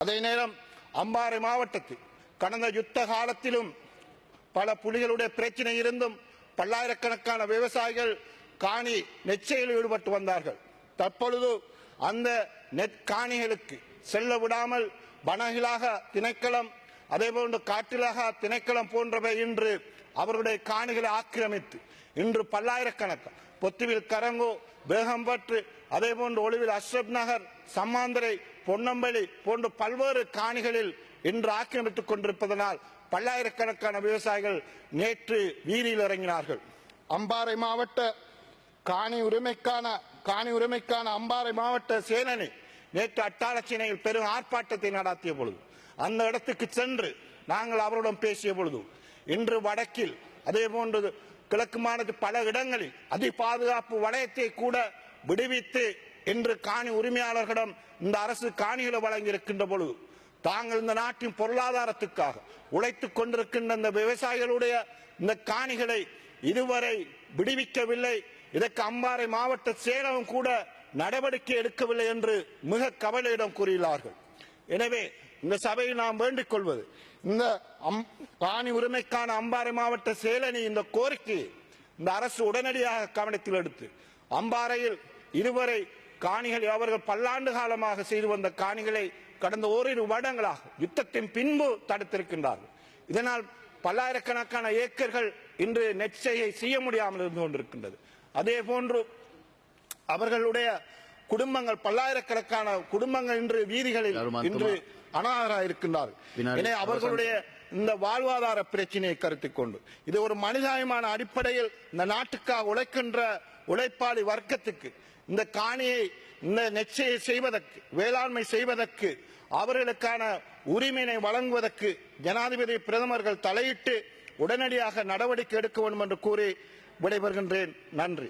அதே நேரம் அம்பாறை மாவட்டத்தில் கடந்த யுத்த காலத்திலும் பல புலிகளுடைய பிரச்சனை இருந்தும் பல்லாயிரக்கணக்கான விவசாயிகள் காணி நெச்சையில் ஈடுபட்டு வந்தார்கள். தற்பொழுது அந்த நெற்காணிகளுக்கு செல்ல விடாமல் வனகிலாக திணைக்களம் அதேபோன்று காட்டிலாக திணைக்களம் போன்றவை இன்று அவருடைய காணிகளை ஆக்கிரமித்து இன்று பல்லாயிரக்கணக்கான பொத்துவில் கரங்கோ பேகம்பற்று அதே போன்று ஒளிவில் அஷ்ரப் நகர் சம்மாந்தரை பொன்னம்பலி போன்ற பல்வேறு காணிகளில் இன்று ஆக்கிரமித்துக் கொண்டிருப்பதனால் பல்லாயிரக்கணக்கான விவசாயிகள் நேற்று வீதியில் இறங்கினார்கள். அம்பாறை மாவட்ட காணி உரிமைக்கான காணி உரிமைக்கான அம்பாறை மாவட்ட சேனனை நேற்று அட்டாளச்சினையில் பெரும் ஆர்ப்பாட்டத்தை நடாத்திய பொழுது அந்த இடத்துக்கு சென்று நாங்கள் அவருடன் பேசிய பொழுது இன்று வடக்கில் அதே போன்று கிழக்கு மாநிலத்தில் பல இடங்களில் அதி பாதுகாப்பு வளையத்தை கூட விடுவித்து இன்று காணி உரிமையாளர்களிடம் இந்த அரசு காணிகளை வழங்கி இருக்கின்ற பொழுது தாங்கள் இந்த நாட்டின் பொருளாதாரத்துக்காக உழைத்துக் கொண்டிருக்கின்ற இந்த விவசாயிகளுடைய இந்த காணிகளை இதுவரை விடுவிக்கவில்லை. இதற்கு அம்பாறை மாவட்ட சேலம் கூட நடவடிக்கை எடுக்கவில்லை என்று மிக கவலையிடம் கூறியுள்ளார்கள். எனவே இந்த சபையில் நாம் வேண்டிக் கொள்வது இந்த அம்- காணி உரிமைக்கான அம்பாறை மாவட்ட சேலனி இந்த கோரிக்கையை இந்த அரசு உடனடியாக கவனத்தில் எடுத்து அம்பாறையில் இதுவரை காணிகளை அவர்கள் பல்லாண்டு காலமாக செய்து வந்த காணிகளை கடந்த ஓரிரு வருடங்களாக யுத்தத்தின் பின்பு தடுத்திருக்கின்றார்கள் இதனால் பல்லாயிரக்கணக்கான ஏக்கர்கள் இன்று நெற்செய்கை செய்ய முடியாமல் இருந்து கொண்டிருக்கின்றது அதே போன்று அவர்களுடைய குடும்பங்கள் பல்லாயிரக்கணக்கான குடும்பங்கள் இன்று வீதிகளில். இன்று அனாதராக இருக்கின்றார்கள் அவர்களுடைய இந்த வாழ்வாதார பிரச்சனையை கருத்தில் கொண்டு இது ஒரு மனிதாயமான அடிப்படையில் இந்த நாட்டுக்காக உழைக்கின்ற உழைப்பாளி வர்க்கத்துக்கு இந்த காணியை இந்த நெச்சையை செய்வதற்கு வேளாண்மை செய்வதற்கு அவர்களுக்கான உரிமையினை வழங்குவதற்கு ஜனாதிபதி பிரதமர்கள் தலையிட்டு உடனடியாக நடவடிக்கை எடுக்க வேண்டும் என்று கூறி விடைபெறுகின்றேன். நன்றி.